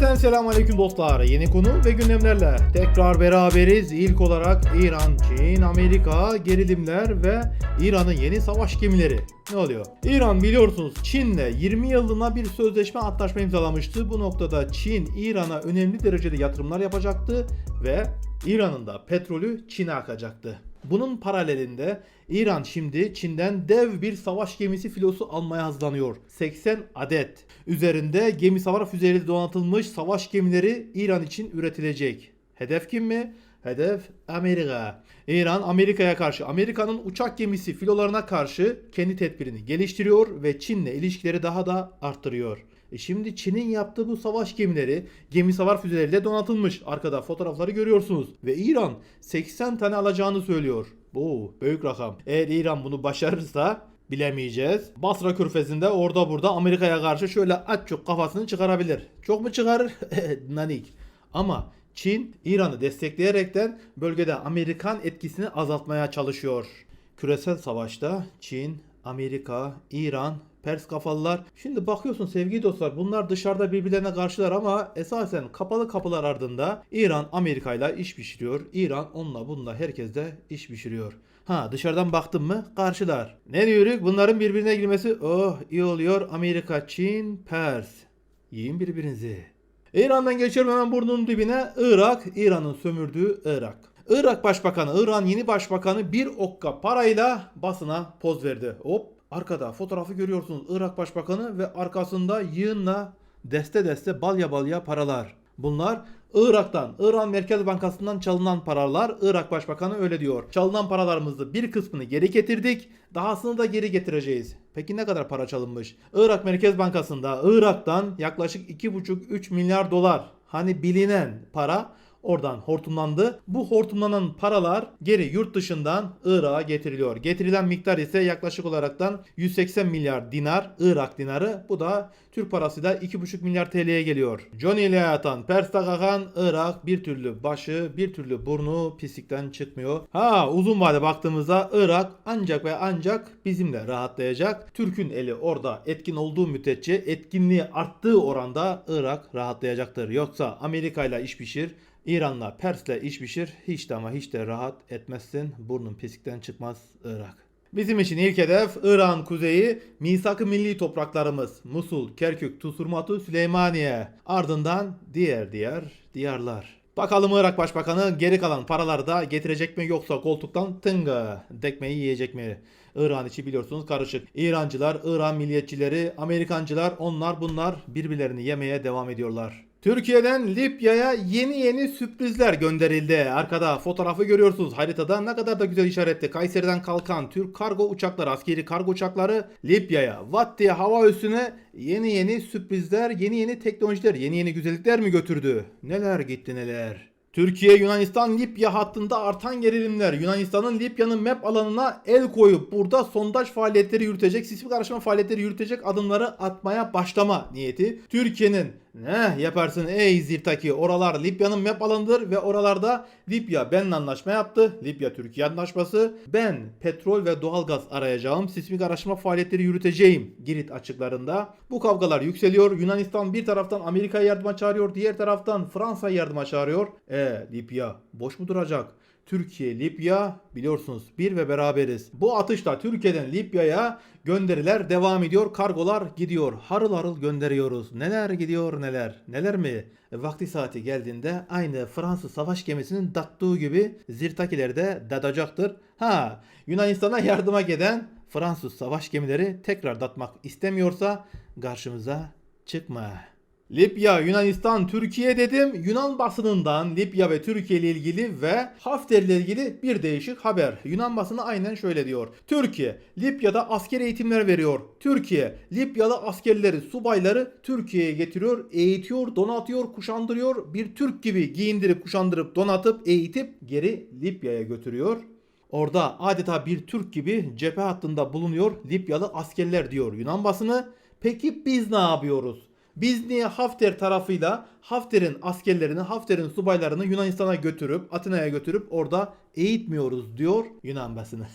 Cümleten selamünaleyküm dostlar. Yeni konu ve gündemlerle tekrar beraberiz. İlk olarak İran, Çin, Amerika, gerilimler ve İran'ın yeni savaş gemileri. Ne oluyor? İran biliyorsunuz Çin'le 20 yıllığına bir sözleşme antlaşma imzalamıştı. Bu noktada Çin İran'a önemli derecede yatırımlar yapacaktı ve İran'ın da petrolü Çin'e akacaktı. Bunun paralelinde İran şimdi Çin'den dev bir savaş gemisi filosu almaya hazırlanıyor. 80 adet. Üzerinde gemi savar füzeleri donatılmış savaş gemileri İran için üretilecek. Hedef kim mi? Hedef Amerika. İran Amerika'ya karşı Amerika'nın uçak gemisi filolarına karşı kendi tedbirini geliştiriyor ve Çin'le ilişkileri daha da arttırıyor. E şimdi Çin'in yaptığı bu savaş gemileri gemi savar füzeleriyle donatılmış. Arkada fotoğrafları görüyorsunuz. Ve İran 80 tane alacağını söylüyor. Bu büyük rakam. Eğer İran bunu başarırsa bilemeyeceğiz. Basra Körfezi'nde orada burada Amerika'ya karşı şöyle açık kafasını çıkarabilir. Çok mu çıkarır? Nanik. Ama Çin İran'ı destekleyerekten bölgede Amerikan etkisini azaltmaya çalışıyor. Küresel savaşta Çin, Amerika, İran, Pers kafalılar. Şimdi bakıyorsun sevgili dostlar bunlar dışarıda birbirlerine karşılar ama esasen kapalı kapılar ardında İran Amerika ile iş pişiriyor. İran onunla bununla herkes de iş pişiriyor. Ha dışarıdan baktın mı karşılar. Ne diyoruz? Bunların birbirine girmesi oh iyi oluyor. Amerika, Çin, Pers. Yiyin birbirinizi. İran'dan geçiyorum hemen burnunun dibine. Irak, İran'ın sömürdüğü Irak. Irak Başbakanı, İran yeni başbakanı bir okka parayla basına poz verdi. Hop arkada fotoğrafı görüyorsunuz. Irak Başbakanı ve arkasında yığınla deste deste balya balya paralar. Bunlar Irak'tan, İran Merkez Bankası'ndan çalınan paralar. Irak Başbakanı öyle diyor. Çalınan paralarımızı bir kısmını geri getirdik. Dahasını da geri getireceğiz. Peki ne kadar para çalınmış? Irak Merkez Bankası'nda Irak'tan yaklaşık 2,5-3 milyar dolar. Hani bilinen para oradan hortumlandı. Bu hortumlanan paralar geri yurt dışından Irak'a getiriliyor. Getirilen miktar ise yaklaşık olaraktan 180 milyar dinar Irak dinarı. Bu da Türk parasıyla 2,5 milyar TL'ye geliyor. Johnny ile yatan Pers Kakan Irak bir türlü başı bir türlü burnu pislikten çıkmıyor. Ha uzun vade baktığımızda Irak ancak ve ancak bizimle rahatlayacak. Türk'ün eli orada etkin olduğu müddetçe etkinliği arttığı oranda Irak rahatlayacaktır. Yoksa Amerika ile iş pişir İran'la Pers'le iş pişir hiç de ama hiç de rahat etmezsin. Burnun pisikten çıkmaz Irak. Bizim için ilk hedef İran kuzeyi misak-ı milli topraklarımız Musul, Kerkük, Tusurmatu, Süleymaniye. Ardından diğer diğer diyarlar. Bakalım Irak Başbakanı geri kalan paraları da getirecek mi yoksa koltuktan tınga dekmeyi yiyecek mi? İran içi biliyorsunuz karışık. İrancılar, İran milliyetçileri, Amerikancılar onlar bunlar birbirlerini yemeye devam ediyorlar. Türkiye'den Libya'ya yeni yeni sürprizler gönderildi. Arkada fotoğrafı görüyorsunuz. Haritada ne kadar da güzel işaretli. Kayseri'den kalkan Türk kargo uçakları, askeri kargo uçakları Libya'ya, Vat diye hava üssüne yeni yeni sürprizler, yeni yeni teknolojiler, yeni yeni güzellikler mi götürdü? Neler gitti neler. Türkiye Yunanistan Libya hattında artan gerilimler. Yunanistan'ın Libya'nın map alanına el koyup burada sondaj faaliyetleri yürütecek, sismik araştırma faaliyetleri yürütecek adımları atmaya başlama niyeti. Türkiye'nin ne yaparsın ey Zirtaki oralar Libya'nın map alanıdır ve oralarda Libya benimle anlaşma yaptı. Libya Türkiye anlaşması. Ben petrol ve doğalgaz arayacağım. Sismik araştırma faaliyetleri yürüteceğim. Girit açıklarında. Bu kavgalar yükseliyor. Yunanistan bir taraftan Amerika'ya yardıma çağırıyor. Diğer taraftan Fransa'ya yardıma çağırıyor. E Libya boş mu duracak? Türkiye, Libya biliyorsunuz bir ve beraberiz. Bu atışta Türkiye'den Libya'ya gönderiler devam ediyor. Kargolar gidiyor. Harıl harıl gönderiyoruz. Neler gidiyor neler. Neler mi? E, Vakti saati geldiğinde aynı Fransız savaş gemisinin dattığı gibi zirtakiler de dadacaktır. Ha Yunanistan'a yardıma giden Fransız savaş gemileri tekrar datmak istemiyorsa karşımıza çıkma. Libya, Yunanistan, Türkiye dedim. Yunan basınından Libya ve Türkiye ile ilgili ve Hafter ile ilgili bir değişik haber. Yunan basını aynen şöyle diyor. Türkiye, Libya'da asker eğitimler veriyor. Türkiye, Libyalı askerleri, subayları Türkiye'ye getiriyor, eğitiyor, donatıyor, kuşandırıyor. Bir Türk gibi giyindirip, kuşandırıp, donatıp, eğitip geri Libya'ya götürüyor. Orada adeta bir Türk gibi cephe hattında bulunuyor Libyalı askerler diyor Yunan basını. Peki biz ne yapıyoruz? Biz niye Hafter tarafıyla Hafter'in askerlerini, Hafter'in subaylarını Yunanistan'a götürüp, Atina'ya götürüp orada eğitmiyoruz diyor Yunan basını.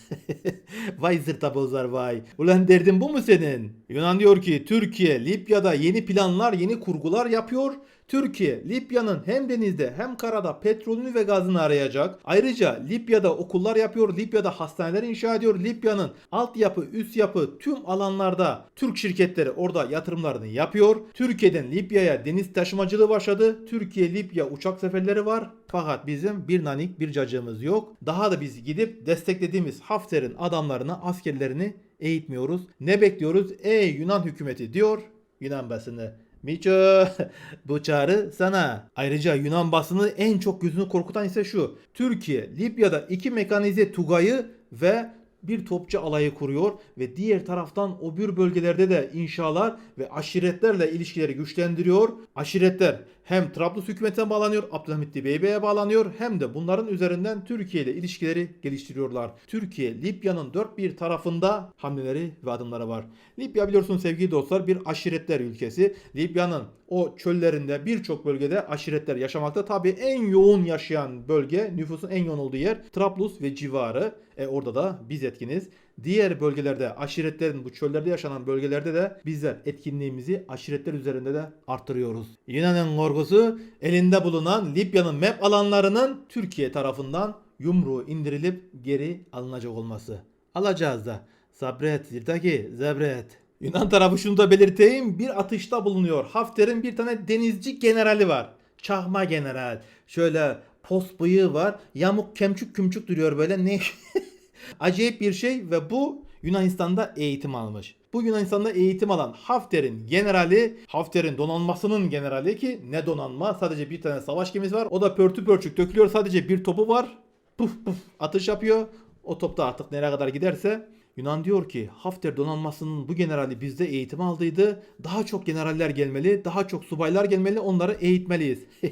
vay zırtabozlar vay. Ulan derdin bu mu senin? Yunan diyor ki Türkiye Libya'da yeni planlar yeni kurgular yapıyor. Türkiye Libya'nın hem denizde hem karada petrolünü ve gazını arayacak. Ayrıca Libya'da okullar yapıyor. Libya'da hastaneler inşa ediyor. Libya'nın altyapı, üst yapı tüm alanlarda Türk şirketleri orada yatırımlarını yapıyor. Türkiye'den Libya'ya deniz taşımacılığı başladı. Türkiye Libya uçak seferleri var. Fakat bizim bir nanik bir cacığımız yok. Daha da biz gidip desteklediğimiz Hafter'in adamlarını, askerlerini eğitmiyoruz. Ne bekliyoruz? Ey Yunan hükümeti diyor Yunan basını. Miço bu çağrı sana. Ayrıca Yunan basını en çok gözünü korkutan ise şu. Türkiye Libya'da iki mekanize Tugay'ı ve bir topçu alayı kuruyor ve diğer taraftan o bir bölgelerde de inşalar ve aşiretlerle ilişkileri güçlendiriyor. Aşiretler hem Trablus hükümetine bağlanıyor, Abdülhamit Beybe'ye bağlanıyor hem de bunların üzerinden Türkiye ile ilişkileri geliştiriyorlar. Türkiye Libya'nın dört bir tarafında hamleleri ve adımları var. Libya biliyorsunuz sevgili dostlar bir aşiretler ülkesi. Libya'nın o çöllerinde birçok bölgede aşiretler yaşamakta. Tabi en yoğun yaşayan bölge, nüfusun en yoğun olduğu yer Trablus ve civarı. E orada da biz etkiniz. Diğer bölgelerde aşiretlerin bu çöllerde yaşanan bölgelerde de bizler etkinliğimizi aşiretler üzerinde de arttırıyoruz. Yunan'ın korkusu elinde bulunan Libya'nın map alanlarının Türkiye tarafından yumruğu indirilip geri alınacak olması. Alacağız da. Sabret Zirtaki sabret. Yunan tarafı şunu da belirteyim. Bir atışta bulunuyor. Hafter'in bir tane denizci generali var. Çahma general. Şöyle pos bıyığı var. Yamuk kemçük kümçük duruyor böyle. Ne? Acayip bir şey ve bu Yunanistan'da eğitim almış. Bu Yunanistan'da eğitim alan Hafter'in generali, Hafter'in donanmasının generali ki ne donanma sadece bir tane savaş gemisi var. O da pörtü pörçük dökülüyor sadece bir topu var. Puf puf atış yapıyor. O top da artık nereye kadar giderse Yunan diyor ki Hafter donanmasının bu generali bizde eğitim aldıydı. Daha çok generaller gelmeli, daha çok subaylar gelmeli, onları eğitmeliyiz.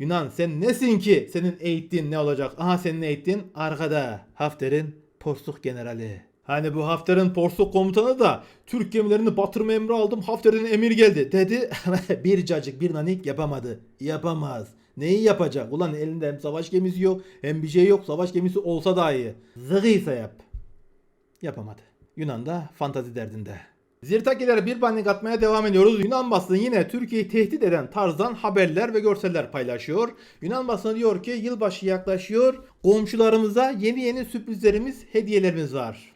Yunan sen nesin ki senin eğittiğin ne olacak? Aha senin eğittiğin arkada Hafter'in porsuk generali. Hani bu Hafter'in porsuk komutanı da Türk gemilerini batırma emri aldım Hafter'in emir geldi dedi. bir cacık bir nanik yapamadı. Yapamaz. Neyi yapacak? Ulan elinde hem savaş gemisi yok hem bir şey yok. Savaş gemisi olsa daha iyi. Zıgıysa yap. Yapamadı. Yunan da fantazi derdinde. Zirtakilere bir panik atmaya devam ediyoruz. Yunan basını yine Türkiye'yi tehdit eden tarzdan haberler ve görseller paylaşıyor. Yunan basını diyor ki yılbaşı yaklaşıyor. Komşularımıza yeni yeni sürprizlerimiz, hediyelerimiz var.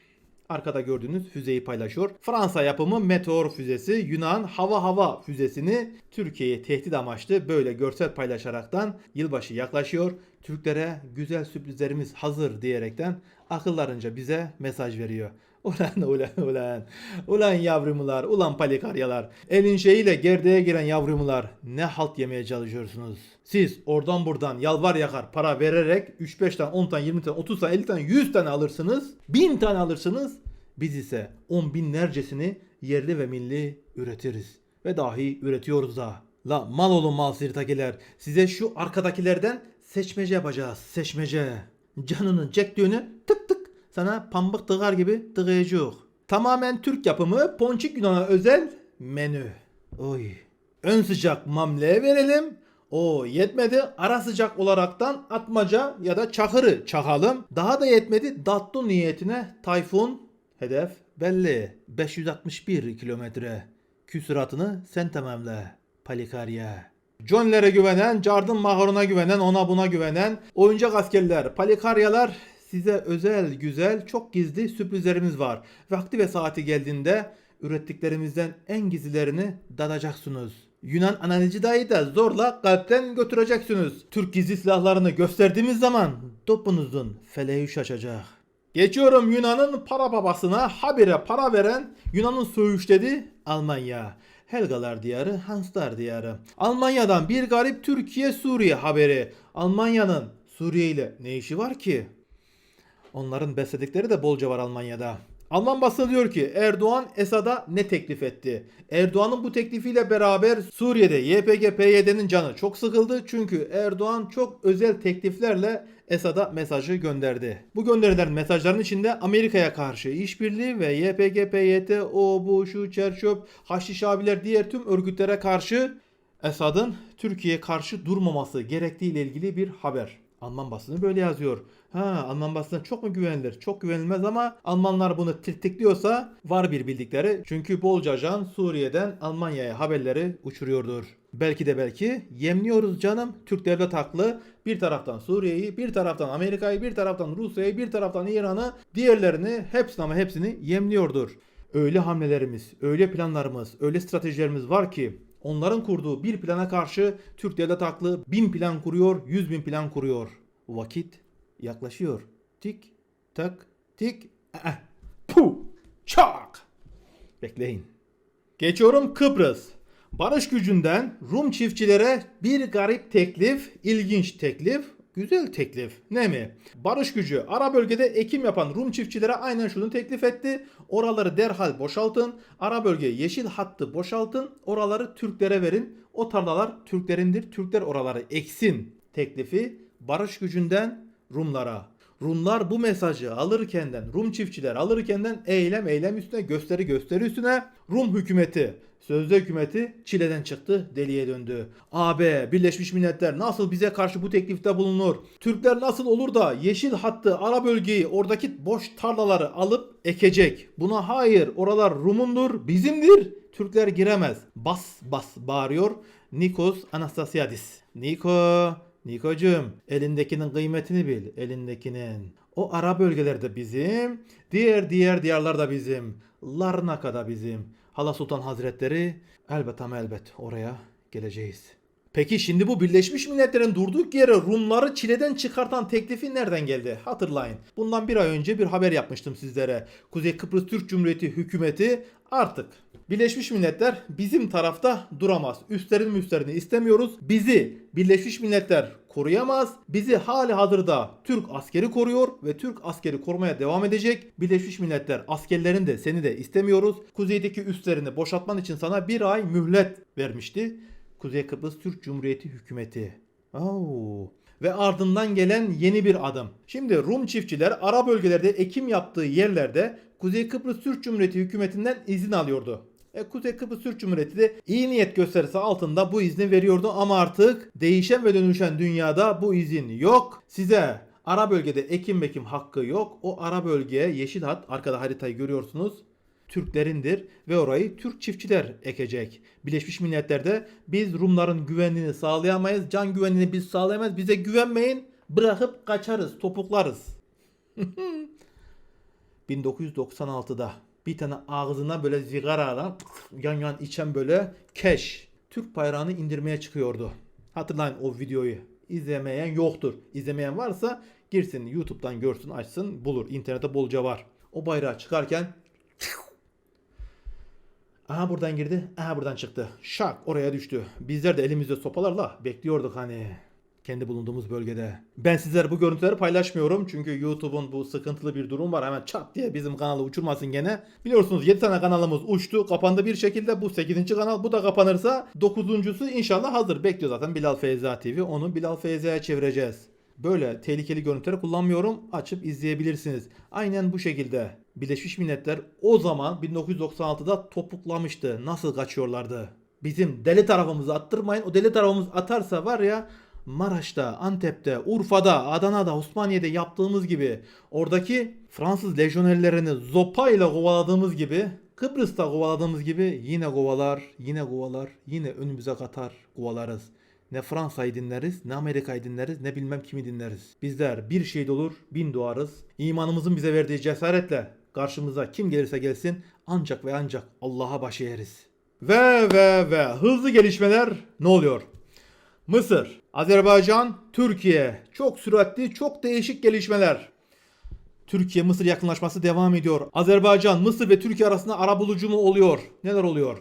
Arkada gördüğünüz füzeyi paylaşıyor. Fransa yapımı Meteor füzesi Yunan hava hava füzesini Türkiye'ye tehdit amaçlı böyle görsel paylaşaraktan yılbaşı yaklaşıyor. Türklere güzel sürprizlerimiz hazır diyerekten akıllarınca bize mesaj veriyor. Ulan ulan ulan. Ulan yavrumular, ulan palikaryalar. Elin şeyiyle gerdeğe giren yavrumular. Ne halt yemeye çalışıyorsunuz? Siz oradan buradan yalvar yakar para vererek 3-5 tane, 10 tane, 20 tane, 30 tane, 50 tane, 100 tane alırsınız. 1000 tane alırsınız. Biz ise on binlercesini yerli ve milli üretiriz. Ve dahi üretiyoruz da. La mal olun mal sirtakiler. Size şu arkadakilerden seçmece yapacağız. Seçmece. Canının çektiğini tık tık sana pambık tıkar gibi tıkayacak. Tamamen Türk yapımı Ponçik Yunan'a özel menü. Oy. Ön sıcak mamle verelim. O yetmedi ara sıcak olaraktan atmaca ya da çakırı çakalım. Daha da yetmedi datlu niyetine tayfun hedef belli. 561 kilometre. Küsuratını sen tamamla. Palikarya. John'lere güvenen, Jardın Mahor'una güvenen, ona buna güvenen oyuncak askerler, palikaryalar size özel, güzel, çok gizli sürprizlerimiz var. Vakti ve saati geldiğinde ürettiklerimizden en gizlilerini dadacaksınız. Yunan analici dayı da zorla kalpten götüreceksiniz. Türk gizli silahlarını gösterdiğimiz zaman topunuzun feleği şaşacak. Geçiyorum Yunan'ın para babasına habire para veren Yunan'ın söğüşledi Almanya. Helgalar diyarı, Hanslar diyarı. Almanya'dan bir garip Türkiye Suriye haberi. Almanya'nın Suriye ile ne işi var ki? Onların besledikleri de bolca var Almanya'da. Alman basını diyor ki Erdoğan Esad'a ne teklif etti? Erdoğan'ın bu teklifiyle beraber Suriye'de YPG-PYD'nin canı çok sıkıldı. Çünkü Erdoğan çok özel tekliflerle Esad'a mesajı gönderdi. Bu gönderilen mesajların içinde Amerika'ya karşı işbirliği ve YPG, PYD, o bu şu çerçöp, Haşiş abiler diğer tüm örgütlere karşı Esad'ın Türkiye'ye karşı durmaması gerektiği ile ilgili bir haber. Alman basını böyle yazıyor. Ha Alman basını çok mu güvenilir? Çok güvenilmez ama Almanlar bunu tirtikliyorsa var bir bildikleri. Çünkü bolca ajan Suriye'den Almanya'ya haberleri uçuruyordur. Belki de belki yemliyoruz canım. Türk devlet haklı. Bir taraftan Suriye'yi, bir taraftan Amerika'yı, bir taraftan Rusya'yı, bir taraftan İran'ı, diğerlerini hepsini ama hepsini yemliyordur. Öyle hamlelerimiz, öyle planlarımız, öyle stratejilerimiz var ki onların kurduğu bir plana karşı Türk devlet haklı bin plan kuruyor, yüz bin plan kuruyor. Vakit yaklaşıyor. Tik tak tik. Eh, Puh! Çak! Bekleyin. Geçiyorum Kıbrıs. Barış gücünden Rum çiftçilere bir garip teklif, ilginç teklif, güzel teklif. Ne mi? Barış gücü ara bölgede ekim yapan Rum çiftçilere aynen şunu teklif etti. Oraları derhal boşaltın. Ara bölge yeşil hattı boşaltın. Oraları Türklere verin. O tarlalar Türklerindir. Türkler oraları eksin. Teklifi barış gücünden Rumlara. Rumlar bu mesajı alırkenden, Rum çiftçiler alırkenden eylem eylem üstüne, gösteri gösteri üstüne Rum hükümeti, sözde hükümeti çileden çıktı, deliye döndü. AB, Birleşmiş Milletler nasıl bize karşı bu teklifte bulunur? Türkler nasıl olur da yeşil hattı, ara bölgeyi, oradaki boş tarlaları alıp ekecek? Buna hayır, oralar Rumundur, bizimdir. Türkler giremez. Bas bas bağırıyor Nikos Anastasiadis. Niko, Nikocuğum elindekinin kıymetini bil. Elindekinin. O ara bölgelerde bizim. Diğer diğer diyarlar da bizim. Larnaka da bizim. Hala Sultan Hazretleri elbet ama elbet oraya geleceğiz. Peki şimdi bu Birleşmiş Milletler'in durduk yere Rumları çileden çıkartan teklifi nereden geldi? Hatırlayın. Bundan bir ay önce bir haber yapmıştım sizlere. Kuzey Kıbrıs Türk Cumhuriyeti hükümeti artık Birleşmiş Milletler bizim tarafta duramaz. Üstlerin üstlerini istemiyoruz. Bizi Birleşmiş Milletler koruyamaz. Bizi hali hazırda Türk askeri koruyor ve Türk askeri korumaya devam edecek. Birleşmiş Milletler askerlerini de seni de istemiyoruz. Kuzeydeki üstlerini boşaltman için sana bir ay mühlet vermişti. Kuzey Kıbrıs Türk Cumhuriyeti hükümeti. Oo. Ve ardından gelen yeni bir adım. Şimdi Rum çiftçiler ara bölgelerde ekim yaptığı yerlerde Kuzey Kıbrıs Türk Cumhuriyeti hükümetinden izin alıyordu. E, Kuzey Kıbrıs Türk Cumhuriyeti de iyi niyet gösterisi altında bu izni veriyordu ama artık değişen ve dönüşen dünyada bu izin yok. Size ara bölgede ekim mekim hakkı yok. O ara bölgeye yeşil hat arkada haritayı görüyorsunuz. Türklerindir ve orayı Türk çiftçiler ekecek. Birleşmiş Milletler'de biz Rumların güvenliğini sağlayamayız. Can güvenliğini biz sağlayamayız. Bize güvenmeyin. Bırakıp kaçarız, topuklarız. 1996'da bir tane ağzına böyle zigara yan yan içen böyle keş Türk bayrağını indirmeye çıkıyordu. Hatırlayın o videoyu. İzlemeyen yoktur. İzlemeyen varsa girsin YouTube'dan görsün açsın bulur. İnternette bolca var. O bayrağı çıkarken Aha buradan girdi. Aha buradan çıktı. Şak oraya düştü. Bizler de elimizde sopalarla bekliyorduk hani kendi bulunduğumuz bölgede. Ben sizlere bu görüntüleri paylaşmıyorum. Çünkü YouTube'un bu sıkıntılı bir durum var. Hemen çat diye bizim kanalı uçurmasın gene. Biliyorsunuz 7 tane kanalımız uçtu. Kapandı bir şekilde. Bu 8. kanal. Bu da kapanırsa 9.sü inşallah hazır. Bekliyor zaten Bilal Feyza TV. Onu Bilal Feyza'ya çevireceğiz. Böyle tehlikeli görüntüleri kullanmıyorum. Açıp izleyebilirsiniz. Aynen bu şekilde. Birleşmiş Milletler o zaman 1996'da topuklamıştı. Nasıl kaçıyorlardı? Bizim deli tarafımızı attırmayın. O deli tarafımız atarsa var ya Maraş'ta, Antep'te, Urfa'da, Adana'da, Osmaniye'de yaptığımız gibi oradaki Fransız lejyonerlerini zopayla kovaladığımız gibi Kıbrıs'ta kovaladığımız gibi yine kovalar, yine kovalar, yine önümüze katar kovalarız. Ne Fransa'yı dinleriz, ne Amerika'yı dinleriz, ne bilmem kimi dinleriz. Bizler bir şehit olur, bin doğarız. İmanımızın bize verdiği cesaretle karşımıza kim gelirse gelsin ancak ve ancak Allah'a baş eğeriz. Ve ve ve hızlı gelişmeler ne oluyor? Mısır, Azerbaycan, Türkiye. Çok süratli, çok değişik gelişmeler. Türkiye-Mısır yakınlaşması devam ediyor. Azerbaycan, Mısır ve Türkiye arasında ara bulucu mu oluyor? Neler oluyor?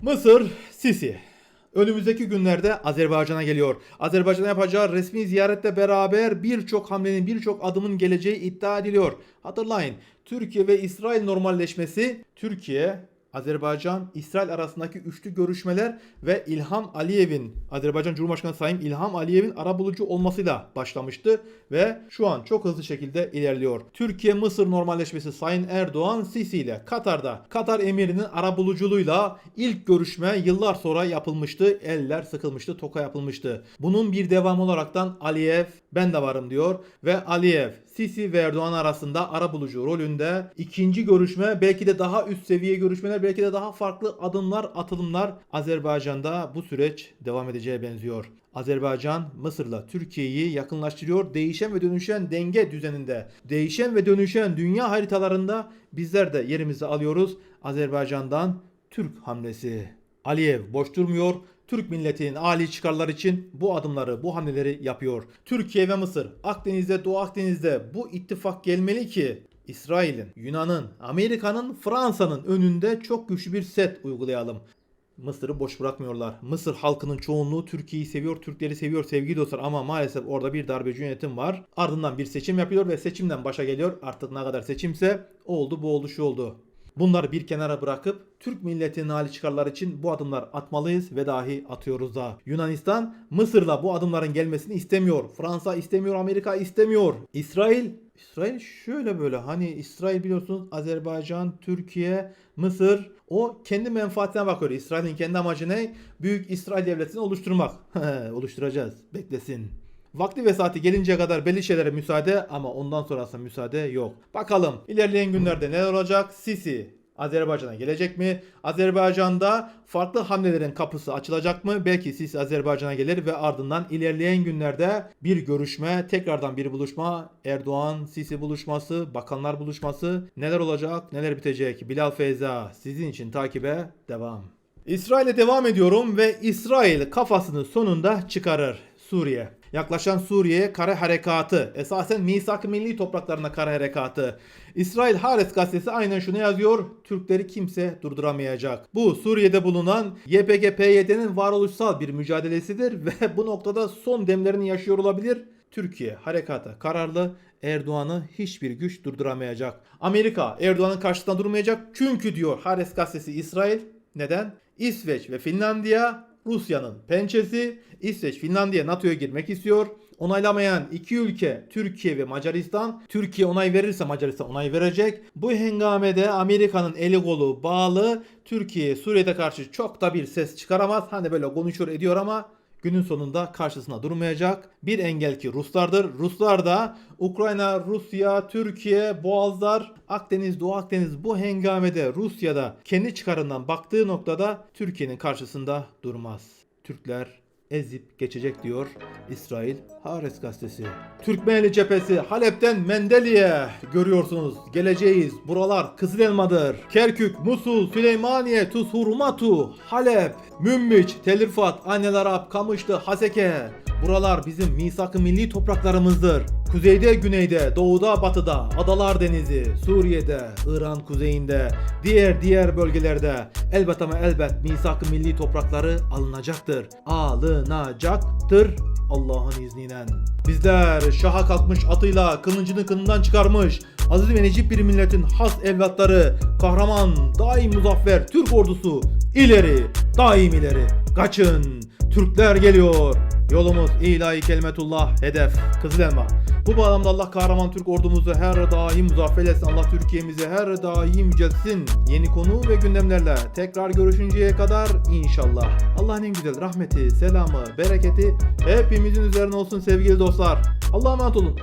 Mısır, Sisi. Önümüzdeki günlerde Azerbaycan'a geliyor. Azerbaycan'a yapacağı resmi ziyaretle beraber birçok hamlenin, birçok adımın geleceği iddia ediliyor. Hatırlayın, Türkiye ve İsrail normalleşmesi Türkiye Azerbaycan, İsrail arasındaki üçlü görüşmeler ve İlham Aliyev'in, Azerbaycan Cumhurbaşkanı Sayın İlham Aliyev'in arabulucu olmasıyla başlamıştı ve şu an çok hızlı şekilde ilerliyor. Türkiye-Mısır normalleşmesi Sayın Erdoğan Sisi ile Katar'da Katar emirinin arabuluculuğuyla ilk görüşme yıllar sonra yapılmıştı. Eller sıkılmıştı, toka yapılmıştı. Bunun bir devamı olaraktan Aliyev ben de varım diyor ve Aliyev Sisi ve Erdoğan arasında arabulucu rolünde ikinci görüşme belki de daha üst seviye görüşmeler belki de daha farklı adımlar atılımlar Azerbaycan'da bu süreç devam edeceğe benziyor. Azerbaycan Mısır'la Türkiye'yi yakınlaştırıyor. Değişen ve dönüşen denge düzeninde, değişen ve dönüşen dünya haritalarında bizler de yerimizi alıyoruz. Azerbaycan'dan Türk hamlesi. Aliyev boş durmuyor. Türk milletinin âli çıkarlar için bu adımları, bu hamleleri yapıyor. Türkiye ve Mısır, Akdeniz'de, Doğu Akdeniz'de bu ittifak gelmeli ki İsrail'in, Yunan'ın, Amerika'nın, Fransa'nın önünde çok güçlü bir set uygulayalım. Mısır'ı boş bırakmıyorlar. Mısır halkının çoğunluğu Türkiye'yi seviyor, Türkleri seviyor sevgili dostlar ama maalesef orada bir darbeci yönetim var. Ardından bir seçim yapıyor ve seçimden başa geliyor. Artık ne kadar seçimse oldu bu oldu şu oldu. Bunları bir kenara bırakıp Türk milletinin hali çıkarlar için bu adımlar atmalıyız ve dahi atıyoruz da. Yunanistan Mısır'la bu adımların gelmesini istemiyor. Fransa istemiyor, Amerika istemiyor. İsrail İsrail şöyle böyle hani İsrail biliyorsunuz Azerbaycan, Türkiye, Mısır o kendi menfaatine bakıyor. İsrail'in kendi amacı ne? Büyük İsrail devletini oluşturmak. Oluşturacağız. Beklesin. Vakti ve saati gelinceye kadar belli şeylere müsaade ama ondan sonrasında müsaade yok. Bakalım ilerleyen günlerde neler olacak? Sisi Azerbaycan'a gelecek mi? Azerbaycan'da farklı hamlelerin kapısı açılacak mı? Belki Sisi Azerbaycan'a gelir ve ardından ilerleyen günlerde bir görüşme, tekrardan bir buluşma, Erdoğan Sisi buluşması, bakanlar buluşması neler olacak, neler bitecek? Bilal Feyza sizin için takibe devam. İsrail'e devam ediyorum ve İsrail kafasını sonunda çıkarır. Suriye. Yaklaşan Suriye kare harekatı. Esasen misak milli topraklarına kare harekatı. İsrail Haaretz gazetesi aynen şunu yazıyor. Türkleri kimse durduramayacak. Bu Suriye'de bulunan YPG-PYD'nin varoluşsal bir mücadelesidir ve bu noktada son demlerini yaşıyor olabilir. Türkiye harekata kararlı. Erdoğan'ı hiçbir güç durduramayacak. Amerika Erdoğan'ın karşısında durmayacak. Çünkü diyor Haaretz gazetesi İsrail. Neden? İsveç ve Finlandiya Rusya'nın pençesi. İsveç, Finlandiya NATO'ya girmek istiyor. Onaylamayan iki ülke Türkiye ve Macaristan. Türkiye onay verirse Macaristan onay verecek. Bu hengamede Amerika'nın eli kolu bağlı. Türkiye Suriye'de karşı çok da bir ses çıkaramaz. Hani böyle konuşuyor ediyor ama günün sonunda karşısına durmayacak. Bir engel ki Ruslardır. Ruslar da Ukrayna, Rusya, Türkiye, Boğazlar, Akdeniz, Doğu Akdeniz bu hengamede Rusya'da kendi çıkarından baktığı noktada Türkiye'nin karşısında durmaz. Türkler ezip geçecek diyor İsrail Haaretz gazetesi. Türkmenli cephesi Halep'ten Mendeli'ye görüyorsunuz. Geleceğiz. Buralar Kızıl Elmadır. Kerkük, Musul, Süleymaniye, Tuz Hurmatu, Halep, Münbiç, Tel Rifat, Annel Arap, Kamışlı, Haseke. Buralar bizim misak-ı milli topraklarımızdır. Kuzeyde, güneyde, doğuda, batıda, Adalar Denizi, Suriye'de, İran kuzeyinde, diğer diğer bölgelerde elbet ama elbet misak-ı milli toprakları alınacaktır. Alınacaktır Allah'ın izniyle. Bizler şaha kalkmış atıyla kılıncını kınından çıkarmış aziz ve necip bir milletin has evlatları, kahraman, daim muzaffer Türk ordusu ileri, daim ileri. Kaçın, Türkler geliyor. Yolumuz ilahi kelimetullah hedef Kızıl Elma. Bu bağlamda Allah kahraman Türk ordumuzu her daim muzaffer etsin. Allah Türkiye'mizi her daim yüceltsin. Yeni konu ve gündemlerle tekrar görüşünceye kadar inşallah. Allah'ın en güzel rahmeti, selamı, bereketi hepimizin üzerine olsun sevgili dostlar. Allah'a emanet olun.